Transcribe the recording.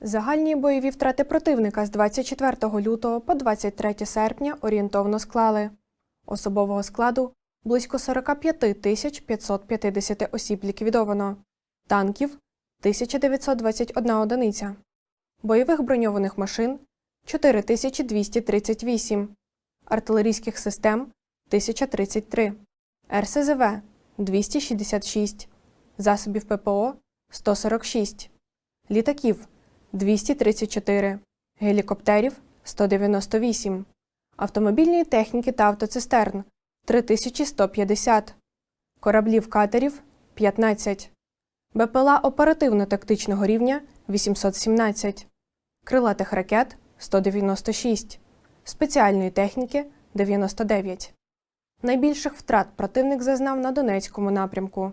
Загальні бойові втрати противника з 24 лютого по 23 серпня орієнтовно склали. Особового складу близько 45 тисяч 550 осіб ліквідовано, танків 1921 одиниця, бойових броньованих машин 4238, артилерійських систем 1033, РСЗВ 266, засобів ППО 146, літаків 234, гелікоптерів 198, автомобільної техніки та автоцистерн 3150, кораблів катерів 15, БПЛА оперативно-тактичного рівня 817, крилатих ракет 196, спеціальної техніки 99. Найбільших втрат противник зазнав на Донецькому напрямку